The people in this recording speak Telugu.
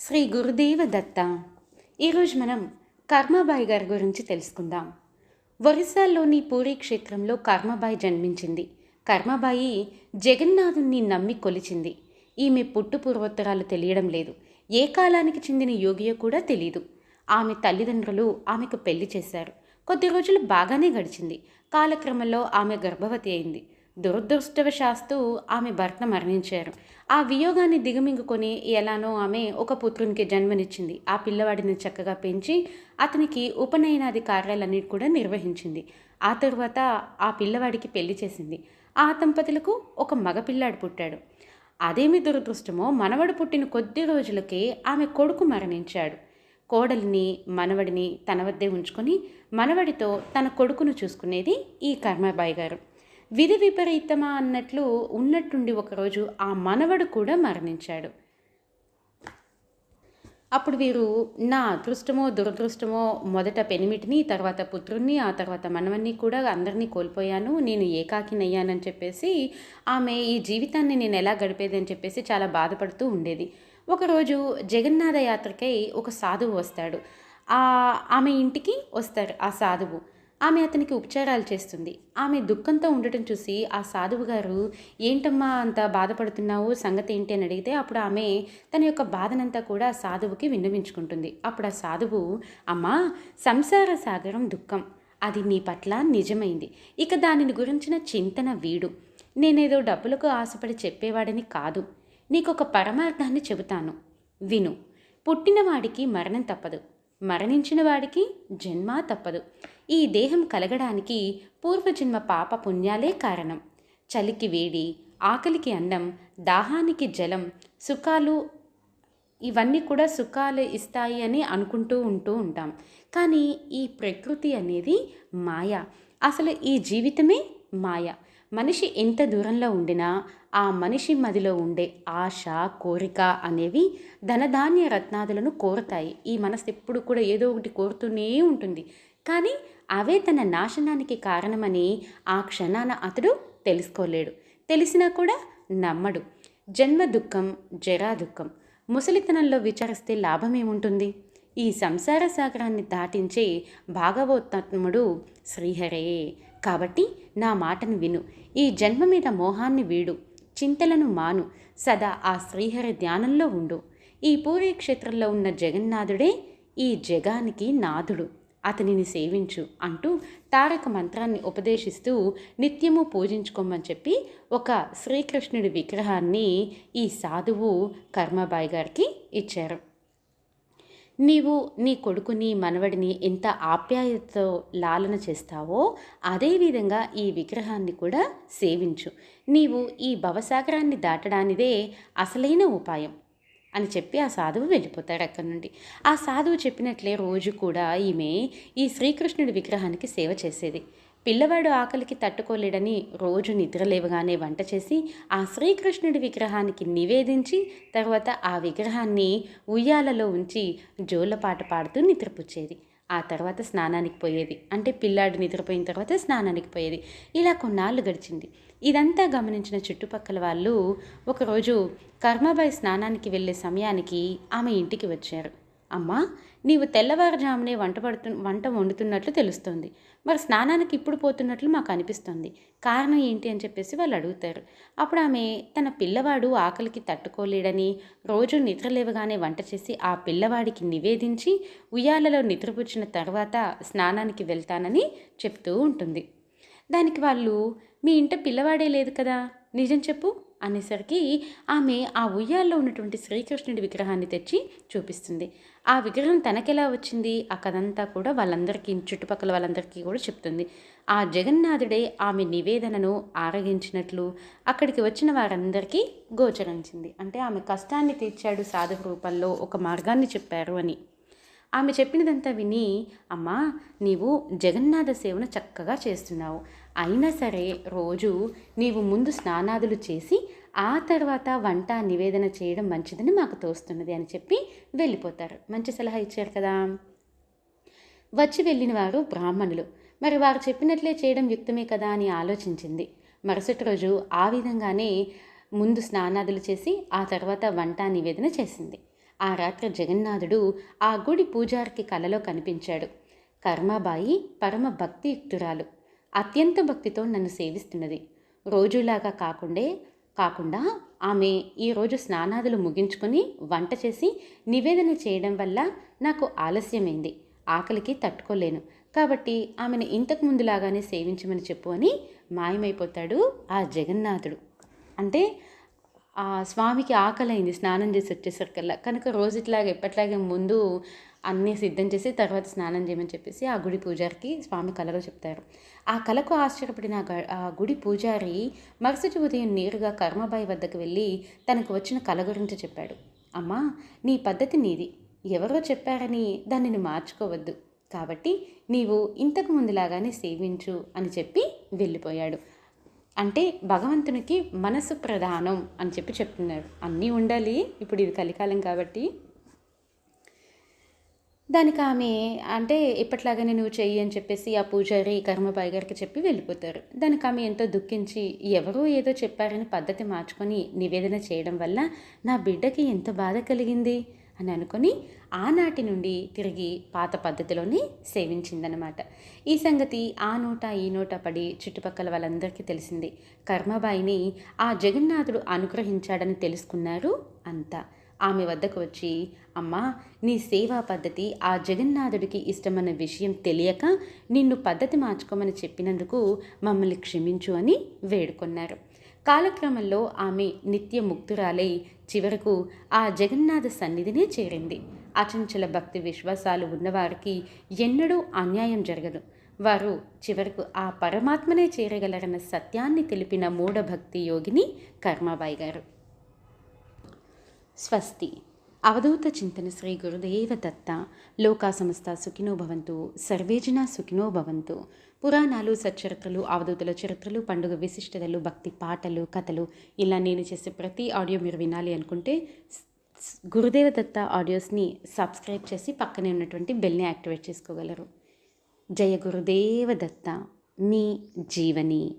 శ్రీ గురుదేవ దత్త. ఈరోజు మనం కర్మాబాయి గారి గురించి తెలుసుకుందాం. ఒరిస్సాలోని పూరి క్షేత్రంలో కర్మాబాయి జన్మించింది. కర్మాబాయి జగన్నాథుణ్ణి నమ్మి కొలిచింది. ఈమె పుట్టు పూర్వోత్తరాలు తెలియడం లేదు. ఏ కాలానికి చెందిన యోగియో కూడా తెలియదు ఆమె తల్లిదండ్రులు ఆమెకు పెళ్ళి చేశారు. కొద్ది రోజులు బాగానే గడిచింది. కాలక్రమంలో ఆమె గర్భవతి అయింది. దురదృష్టవశాస్తు ఆమె భర్త మరణించారు. ఆ వియోగాన్ని దిగమింగుకొని ఎలానో ఆమె ఒక పుత్రునికి జన్మనిచ్చింది. ఆ పిల్లవాడిని చక్కగా పెంచి అతనికి ఉపనయనాది కార్యాలన్నిటి కూడా నిర్వహించింది. ఆ తరువాత ఆ పిల్లవాడికి పెళ్ళి చేసింది. ఆ దంపతులకు ఒక మగపిల్లాడు పుట్టాడు. అదేమి దురదృష్టమో మనవడు పుట్టిన కొద్ది రోజులకే ఆమె కొడుకు మరణించాడు. కోడలిని మనవడిని తన వద్దే ఉంచుకొని మనవడితో తన కొడుకును చూసుకునేది ఈ కర్మాబాయి గారు. విధి విపరీతమా అన్నట్లు ఉన్నట్టుండి ఒకరోజు ఆ మనవడు కూడా మరణించాడు. అప్పుడు వీరు నా అదృష్టమో దురదృష్టమో మొదట పెనిమిటిని తర్వాత పుత్రుణ్ణి ఆ తర్వాత మనవన్ని కూడా అందరినీ కోల్పోయాను. నేను ఏకాకినయ్యానని చెప్పేసి ఆమె ఈ జీవితాన్ని నేను ఎలా గడిపేదని చెప్పేసి చాలా బాధపడుతూ ఉండేది. ఒకరోజు జగన్నాథ యాత్రకై ఒక సాధువు వస్తాడు. ఆమె ఇంటికి వస్తారు ఆ సాధువు. ఆమె అతనికి ఉపచారాలు చేస్తుంది. ఆమె దుఃఖంతో ఉండటం చూసి ఆ సాధువు గారు ఏంటమ్మా అంత బాధపడుతున్నావు? సంగతి ఏంటి? అని అడిగితే అప్పుడు ఆమె తన యొక్క బాధనంతా కూడా సాధువుకి విన్నవించుకుంటుంది. అప్పుడు ఆ సాధువు అమ్మా సంసార సాగరం దుఃఖం. అది నీ పట్ల నిజమైంది. ఇక దానిని గురించిన చింతన వీడు. నేనేదో డబ్బులకు ఆశపడి చెప్పేవాడని కాదు. నీకొక పరమార్థాన్ని చెబుతాను. విను. పుట్టినవాడికి మరణం తప్పదు. మరణించిన వాడికి జన్మ తప్పదు. ఈ దేహం కలగడానికి పూర్వజన్మ పాప పుణ్యాలే కారణం. చలికి వేడి ఆకలికి అన్నం దాహానికి జలం సుఖాలు ఇవన్నీ కూడా సుఖాలు ఇస్తాయి అని అనుకుంటూ ఉంటూ ఉంటాం. కానీ ఈ ప్రకృతి అనేది మాయ. అసలు ఈ జీవితమే మాయ. మనిషి ఎంత దూరంలో ఉండినా ఆ మనిషి మదిలో ఉండే ఆశ కోరిక అనేవి ధనధాన్య రత్నాదులను కోరుతాయి. ఈ మనసు ఎప్పుడు కూడా ఏదో ఒకటి కోరుతూనే ఉంటుంది. కానీ అవే తన నాశనానికి కారణమని ఆ క్షణాన అతడు తెలుసుకోలేడు. తెలిసినా కూడా నమ్మడు. జన్మ దుఃఖం జరా దుఃఖం. ముసలితనంలో విచారిస్తే లాభమేముంటుంది? ఈ సంసార సాగరాన్ని దాటించే భాగవోత్తముడు శ్రీహరే. కాబట్టి నా మాటను విను. ఈ జన్మ మీద మోహాన్ని వీడు. చింతలను మాను. సదా ఆ శ్రీహరి ధ్యానంలో ఉండు. ఈ పూరీ క్షేత్రంలో ఉన్న జగన్నాథుడే ఈ జగానికి నాథుడు. అతనిని సేవించు అంటూ తారక మంత్రాన్ని ఉపదేశిస్తూ నిత్యము పూజించుకోమని చెప్పి ఒక శ్రీకృష్ణుడి విగ్రహాన్ని ఈ సాధువు కర్మబాయి గారికి ఇచ్చారు. నీవు నీ కొడుకుని మనవడిని ఎంత ఆప్యాయతతో లాలన చేస్తావో అదేవిధంగా ఈ విగ్రహాన్ని కూడా సేవించు. నీవు ఈ భవసాగరాన్ని దాటడానిదే అసలైన ఉపాయం. అని చెప్పి ఆ సాధువు వెళ్ళిపోతాడు అక్కడి నుండి. ఆ సాధువు చెప్పినట్లే రోజు కూడా ఈమె ఈ శ్రీకృష్ణుడి విగ్రహానికి సేవ చేసేది. పిల్లవాడు ఆకలికి తట్టుకోలేడని రోజు నిద్రలేవగానే వంట చేసి ఆ శ్రీకృష్ణుడి విగ్రహానికి నివేదించి తర్వాత ఆ విగ్రహాన్ని ఉయ్యాలలో ఉంచి జోలపాట పాడుతూ నిద్రపుచ్చేది. ఆ తర్వాత స్నానానికి పోయేది. అంటే పిల్లాడు నిద్రపోయిన తర్వాత స్నానానికి పోయేది. ఇలా కొన్నాళ్ళు గడిచింది. ఇదంతా గమనించిన చుట్టుపక్కల వాళ్ళు ఒకరోజు కర్మబాయ్ స్నానానికి వెళ్ళే సమయానికి ఆమె ఇంటికి వచ్చారు. అమ్మా నీవు తెల్లవారుజామునే వంట పడుతు వంట వండుతున్నట్లు తెలుస్తుంది. మరి స్నానానికి ఇప్పుడు పోతున్నట్లు మాకు అనిపిస్తుంది. కారణం ఏంటి అని చెప్పేసి వాళ్ళు అడుగుతారు. అప్పుడు ఆమె తన పిల్లవాడు ఆకలికి తట్టుకోలేడని రోజు నిద్రలేవగానే వంట చేసి ఆ పిల్లవాడికి నివేదించి ఉయ్యాలలో నిద్రపుచ్చిన తర్వాత స్నానానికి వెళ్తానని చెప్తూ ఉంటుంది. దానికి వాళ్ళు మీ ఇంట పిల్లవాడే లేదు కదా? నిజం చెప్పు అనేసరికి ఆమె ఆ ఉయ్యాల్లో ఉన్నటువంటి శ్రీకృష్ణుడి విగ్రహాన్ని తెచ్చి చూపిస్తుంది. ఆ విగ్రహం తనకెలా వచ్చింది? ఆ కథంతా కూడా వాళ్ళందరికీ చుట్టుపక్కల వాళ్ళందరికీ కూడా చెప్తుంది. ఆ జగన్నాథుడే ఆమె నివేదనను ఆరగించినట్లు అక్కడికి వచ్చిన వారందరికీ గోచరించింది. అంటే ఆమె కష్టాన్ని తీర్చాడు సాధు రూపంలో ఒక మార్గాన్ని చెప్పారు అని. ఆమె చెప్పినదంతా విని అమ్మా నీవు జగన్నాథ సేవను చక్కగా చేస్తున్నావు. అయినా సరే రోజు నీవు ముందు స్నానాదులు చేసి ఆ తర్వాత వంట నివేదన చేయడం మంచిదని మాకు తోస్తున్నది అని చెప్పి వెళ్ళిపోతారు. మంచి సలహా ఇచ్చారు కదా. వచ్చి వెళ్ళిన వారు బ్రాహ్మణులు. మరి వారు చెప్పినట్లే చేయడం యుక్తమే కదా అని ఆలోచించింది. మరుసటి రోజు ఆ విధంగానే ముందు స్నానాదులు చేసి ఆ తర్వాత వంట నివేదన చేసింది. ఆ రాత్రి జగన్నాథుడు ఆ గుడి పూజారికి కలలో కనిపించాడు. కర్మాబాయి పరమ భక్తియుక్తురాలు అత్యంత భక్తితో నన్ను సేవిస్తున్నది. రోజులాగా కాకుండే కాకుండా ఆమె ఈరోజు స్నానాదులు ముగించుకొని వంట చేసి నివేదన చేయడం వల్ల నాకు ఆలస్యమైంది. ఆకలికి తట్టుకోలేను. కాబట్టి ఆమెను ఇంతకు ముందులాగానే సేవించమని చెప్పు అని మాయమైపోతాడు ఆ జగన్నాథుడు. అంటే ఆ స్వామికి ఆకలైంది స్నానం చేసి వచ్చేసరికల్లా. కనుక రోజు ఇట్లాగే ఎప్పట్లాగే ముందు అన్నీ సిద్ధం చేసి తర్వాత స్నానం చేయమని చెప్పేసి ఆ గుడి పూజారికి స్వామి కలలో చెప్తారు. ఆ కలకు ఆశ్చర్యపడిన ఆ గ- ఆ గుడి పూజారి మరుసటి ఉదయం నేరుగా కర్మబాయి వద్దకు వెళ్ళి తనకు వచ్చిన కల గురించి చెప్పాడు. అమ్మా నీ పద్ధతి నీది. ఎవరో చెప్పారని దానిని మార్చుకోవద్దు. కాబట్టి నీవు ఇంతకు ముందులాగానే సేవించు అని చెప్పి వెళ్ళిపోయాడు. అంటే భగవంతునికి మనసు ప్రధానం అని చెప్పి చెప్తున్నారు. అన్నీ ఉండాలి. ఇప్పుడు ఇది కలికాలం కాబట్టి. దానికి ఆమె అంటే ఇప్పట్లాగానే నువ్వు చెయ్యి అని చెప్పేసి ఆ పూజారి కర్మబాయి గారికి చెప్పి వెళ్ళిపోతారు. దానికి ఆమె ఎంతో దుఃఖించి ఎవరో ఏదో చెప్పారని పద్ధతి మార్చుకొని నివేదన చేయడం వల్ల నా బిడ్డకి ఎంత బాధ కలిగింది? అని అనుకొని ఆనాటి నుండి తిరిగి పాత పద్ధతిలోనే సేవించిందనమాట ఈ సంగతి ఆ నోట ఈ నోట పడి చుట్టుపక్కల వాళ్ళందరికీ తెలిసింది. కర్మబాయిని ఆ జగన్నాథుడు అనుగ్రహించాడని తెలుసుకున్నారు అంతా. ఆమె వద్దకు వచ్చి అమ్మా నీ సేవా పద్ధతి ఆ జగన్నాథుడికి ఇష్టమన్న విషయం తెలియక నిన్ను పద్ధతి మార్చుకోమని చెప్పినందుకు మమ్మల్ని క్షమించు అని వేడుకొన్నారు. కాలక్రమంలో ఆమె నిత్య ముక్తురాలై చివరకు ఆ జగన్నాథ సన్నిధినే చేరింది. అచంచల భక్తి విశ్వాసాలు ఉన్నవారికి ఎన్నడూ అన్యాయం జరగదు. వారు చివరకు ఆ పరమాత్మనే చేరగలరన్న సత్యాన్ని తెలిపిన మూఢభక్తి యోగిని కర్మాబాయి గారు. స్వస్తి. అవధూత చింతన శ్రీ గురుదేవ దత్త. లోకా సమస్త సుఖినో భవంతు. సర్వేజన సుఖినో భవంతు. పురాణాలు సచ్చరిత్రలు అవధూతుల చరిత్రలు పండుగ విశిష్టతలు భక్తి పాటలు కథలు ఇలా నేను చేసే ప్రతి ఆడియో మీరు వినాలి అనుకుంటే గురుదేవ దత్త ఆడియోస్ని సబ్స్క్రైబ్ చేసి పక్కనే ఉన్నటువంటి బెల్ని యాక్టివేట్ చేసుకోగలరు. జయ గురుదేవ దత్త. మీ జీవని.